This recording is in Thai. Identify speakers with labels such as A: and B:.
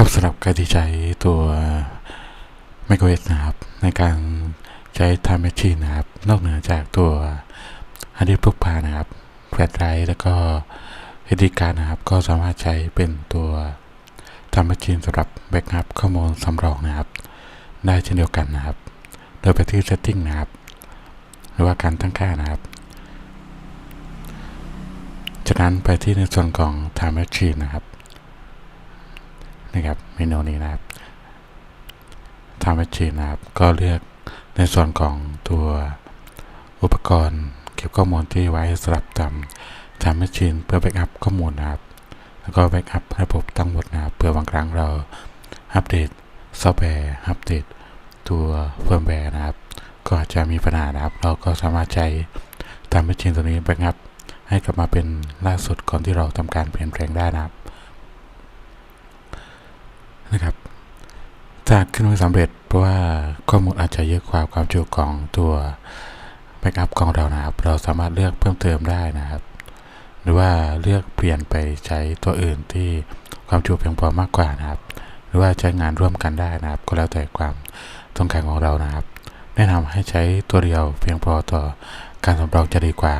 A: ครับสำหรับการที่ใช้ตัว macOS นะครับ ในการใช้ Time Machine นะครับ นอกเหนือจากตัวฮาร์ดดิสก์พกพานะครับแฟลชไดรฟ์แล้วก็ SD card นะครับ ก็สามารถใช้เป็นตัว Time Machine สำหรับแบ็กอัพข้อมูลสำรองนะครับ ได้เช่นเดียวกันนะครับ โดยไปที่ Setting นะครับ หรือว่าการตั้งค่านะครับ จากนั้นไปที่ในส่วนของ Time Machine นะครับ นะครับเมนูนี้นะครับ Time Machine นะครับ ก็เลือกในส่วนของตัวอุปกรณ์เก็บข้อมูลที่ไว้สำหรับทำ Time Machine เพื่อแบ็กอัพข้อมูลนะครับ แล้วก็แบ็กอัพระบบทั้งหมดนะครับเพื่อบางครั้งเราอัปเดตซอฟต์แวร์อัปเดตตัวเฟิร์มแวร์นะครับ ก็อาจจะมีปัญหานะครับ เราก็สามารถใช้ Time Machine ตัวนี้แบ็กอัพให้กลับมาเป็นล่าสุดก่อนที่เราทำการเปลี่ยนแปลงได้นะครับ นะครับถ้าขึ้นไม่สำเร็จเพราะว่าข้อมูลอาจจะเยอะกว่าความจุของตัวแบ็กอัพของเรานะครับ เราสามารถเลือกเพิ่มเติมได้นะครับ หรือว่าเลือกเปลี่ยนไปใช้ตัวอื่นที่ความจุเพียงพอมากกว่านะครับ หรือว่าใช้งานร่วมกันได้นะครับ ก็แล้วแต่ความต้องการของเรานะครับ แนะนำให้ใช้ตัวเดียวเพียงพอต่อการสำรองจะดีกว่า